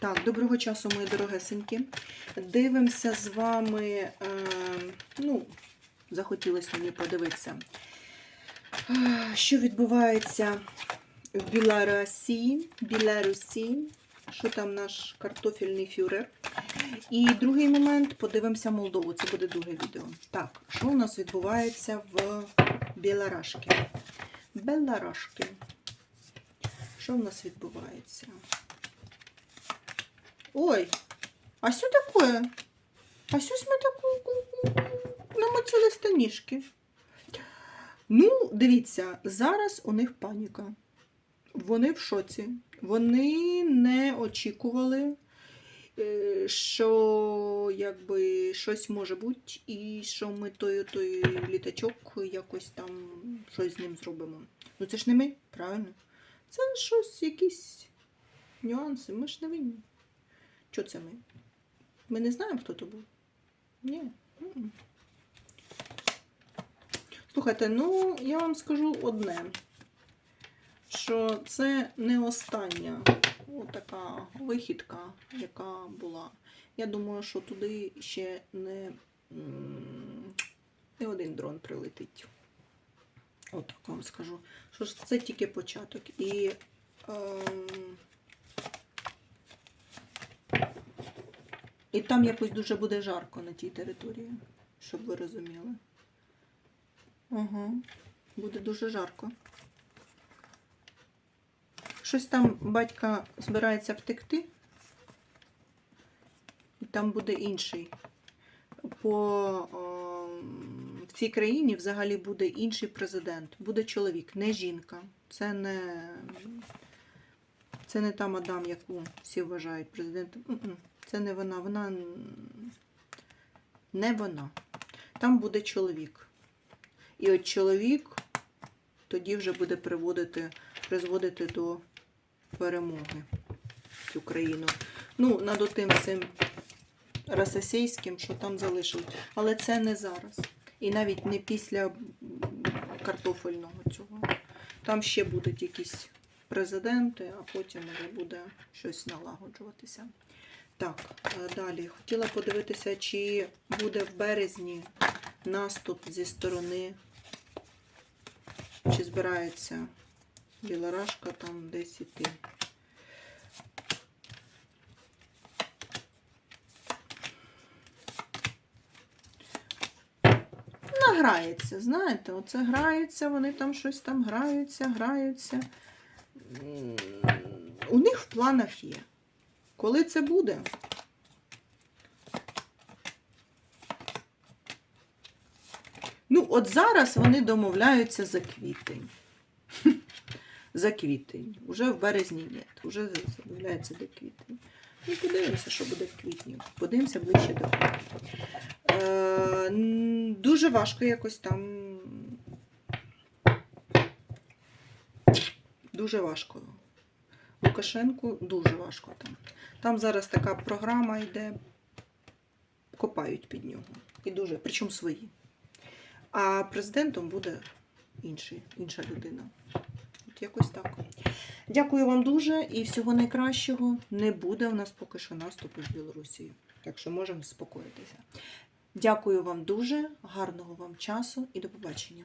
Так, доброго часу, мої дорогесенькі. Дивимося з вами, е, ну, захотілося мені подивитися, е, що відбувається в Білорусі, Білорусі, що там наш картофельний фюрер. І другий момент подивимося Молдову. Це буде друге відео. Так, що у нас відбувається в Білорашки? Беларашки. Що в нас відбувається? Ой, а що таке? А що ж ми таку намочили станішки? Ну, дивіться, зараз у них паніка. Вони в шоці. Вони не очікували, е, що якби щось може бути, і що ми той, той літачок якось там щось з ним зробимо. Ну це ж не ми, правильно? Це щось, якісь нюанси. Ми ж не винні. Що це ми? Ми не знаємо, хто то був? Ні. Слухайте, ну я вам скажу одне, що це не остання така вихідка, яка була. Я думаю, що туди ще не, не один дрон прилетить. Отак вам скажу. Що ж це тільки початок. І ем, І там якось дуже буде жарко на тій території, щоб ви розуміли. Ага, буде дуже жарко. Щось там батька збирається втекти, і там буде інший. По, о, в цій країні взагалі буде інший президент. Буде чоловік, не жінка. Це не, це не та мадам, яку всі вважають президентом. Це не вона, вона не вона. Там буде чоловік. І от чоловік тоді вже буде приводити, призводити до перемоги цю країну. Ну, над отим цим російським, що там залишилось. Але це не зараз. І навіть не після картофельного цього. Там ще будуть якісь президенти, а потім вже буде щось налагоджуватися. Так, е, далі. Хотіла подивитися, чи буде в березні наступ зі сторони, чи збирається Білорашка там десь іти. Грається, знаєте, оце грається, вони там щось там граються, граються. У них в планах є. Коли це буде? Ну, от зараз вони домовляються за квітень. За квітень. Уже в березні ні. Уже домовляються до квітня. Ну, подивимося, що буде в квітні. Подивимося ближче до. Е, дуже важко якось там. Дуже важко. Лукашенку дуже важко там. Там зараз така програма йде, копають під нього. І дуже, причому свої. А президентом буде інший, інша людина. От якось так. Дякую вам дуже і всього найкращого. Не буде у нас поки що наступу з Білорусі. Так що можемо спокоїтися. Дякую вам дуже, гарного вам часу і до побачення.